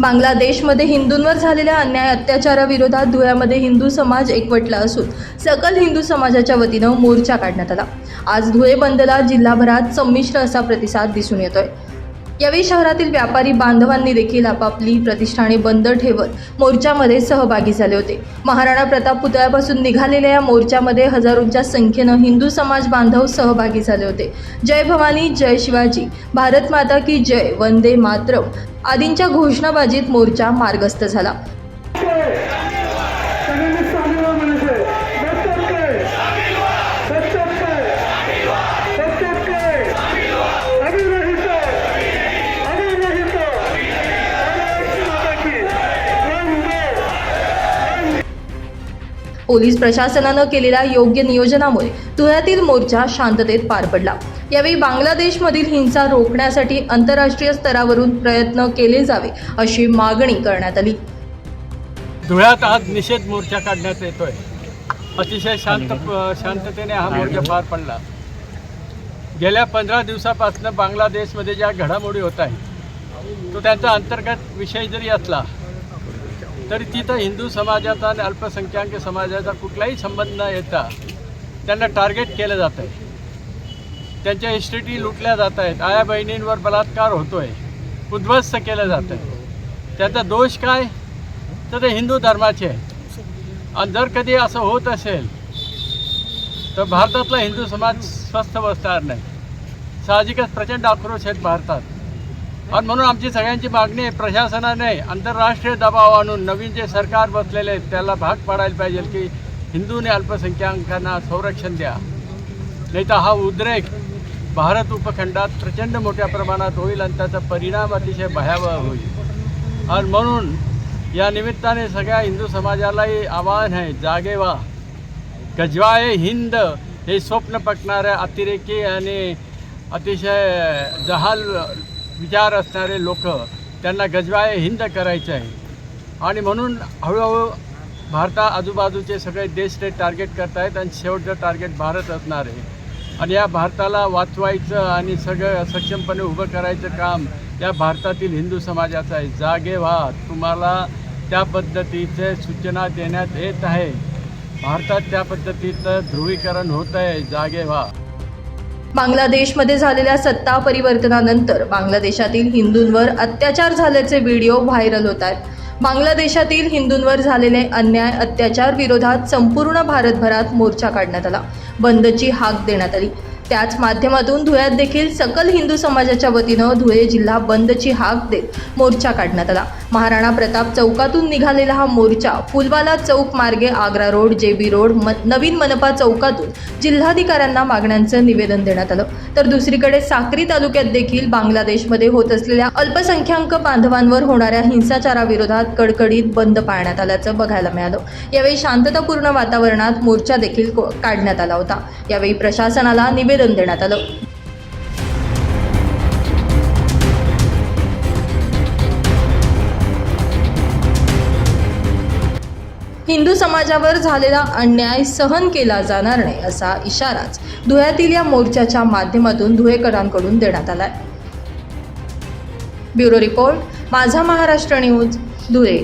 बांगलादेशमध्ये हिंदूंवर झालेल्या अन्याय अत्याचाराविरोधात धुळ्यामध्ये हिंदू समाज एकवटला असून सकल हिंदू समाजाच्या वतीनं मोर्चा काढण्यात आला. आज धुळे बंदला जिल्हाभरात संमिश्र असा प्रतिसाद दिसून येतोय. यावेळी शहरातील व्यापारी बांधवांनी देखील आपापली प्रतिष्ठाने बंद ठेवत मोर्चामध्ये सहभागी झाले होते. महाराणा प्रताप पुतळ्यापासून निघालेल्या या मोर्चामध्ये हजारोंच्या संख्येनं हिंदू समाज बांधव सहभागी झाले होते. जय भवानी जय शिवाजी. भारत माता की जय वंदे मातरम आदींच्या घोषणाबाजीत मोर्चा मार्गस्थ झाला. पोलीस प्रशासनानं केलेल्या योग्य नियोजनामुळे धुळ्यातील मोर्चा शांततेत पार पडला. यावेळी बांगलादेशमधील हिंसा रोखण्यासाठी आंतरराष्ट्रीय स्तरावरून प्रयत्न केले जावे अशी मागणी करण्यात आली. धुळ्यात आज निषेध मोर्चा काढण्यात येतोय. अतिशय शांत शांततेने हा मोर्चा पार पडला. गेल्या पंधरा दिवसापासून बांगलादेशमध्ये ज्या घडामोडी होत आहेत तो त्यांचा अंतर्गत विषय जरी असला तरी तिथं हिंदू समाजाचा आणि अल्पसंख्याक समाजाचा कुठलाही संबंध न येता त्यांना टार्गेट केलं जात आहे. त्यांच्या इस्टेटी लुटल्या जात आहेत. आया बहिणींवर बलात्कार होतोय. उद्ध्वस्त केलं जात आहे. त्याचा दोष काय? तर ते हिंदू धर्माचे आहे आणि जर कधी असं होत असेल तर भारतातला हिंदू समाज स्वस्थ बसणार नाही. साहजिकच प्रचंड आक्रोश आहेत भारतात. आणि म्हणून आमची सगळ्यांची मागणी आहे प्रशासनाने आंतरराष्ट्रीय दबाव आणून नवीन जे सरकार बसलेले आहेत त्याला भाग पाडायला पाहिजे की हिंदूने अल्पसंख्याकांना संरक्षण द्या. नाही तर हा उद्रेक भारत उपखंडात प्रचंड मोठ्या प्रमाणात होईल आणि त्याचा परिणाम अतिशय भयावह होईल. आणि म्हणून या निमित्ताने सगळ्या हिंदू समाजालाही आवाहन आहे जागे व्हा. गजवाए हिंद हे स्वप्न पटणाऱ्या अतिरेकी आणि अतिशय जहाल विचार असणारे लोक त्यांना गजवाय हिंद करायचे आहे. आणि म्हणून हळूहळू भारता आजूबाजूचे सगळे देश ते टार्गेट करतायत आणि शेवटचं टार्गेट भारत असणार आहे. आणि या भारताला वाचवायचं आणि सगळं सक्षमपणे उभं करायचं काम या भारतातील हिंदू समाजाचं आहे. जागे व्हा तुम्हाला त्या पद्धतीचे सूचना देण्यात येत आहे. भारतात त्या पद्धतीचं ध्रुवीकरण होत आहे. जागे व्हा बांगलादेशमध्ये झालेल्या सत्ता परिवर्तनानंतर बांगलादेशातील हिंदूंवर अत्याचार झाल्याचे व्हिडिओ व्हायरल होत आहेत. बांगलादेशातील हिंदूंवर झालेले अन्याय अत्याचार विरोधात संपूर्ण भारतभरात मोर्चा काढण्यात आला. बंदची हाक देण्यात आली. त्याच माध्यमातून धुळ्यात देखील सकल हिंदू समाजाच्या वतीनं धुळे जिल्हा बंदची हाक देत मोर्चा काढण्यात आला. महाराणा प्रताप चौकातून निघालेला हा मोर्चा फुलवाला चौक मार्गे आग्रा रोड जेबी रोड म नवीन मनपा चौकातून जिल्हाधिकाऱ्यांना मागण्यांचं निवेदन देण्यात आलं. तर दुसरीकडे साक्री तालुक्यात देखील बांगलादेशमध्ये होत असलेल्या अल्पसंख्याक बांधवांवर होणाऱ्या हिंसाचाराविरोधात कडकडीत बंद पाळण्यात आल्याचं बघायला मिळालं. यावेळी शांततापूर्ण वातावरणात मोर्चा देखील काढण्यात आला होता. यावेळी प्रशासनाला निवेदन देण्यात आलं. हिंदू समाजावर झालेला अन्याय सहन केला जाणार नाही असा इशाराच धुळ्यातील या मोर्चाच्या माध्यमातून धुळेकरांकडून देण्यात आलाय. ब्युरो रिपोर्ट माझा महाराष्ट्र न्यूज धुळे.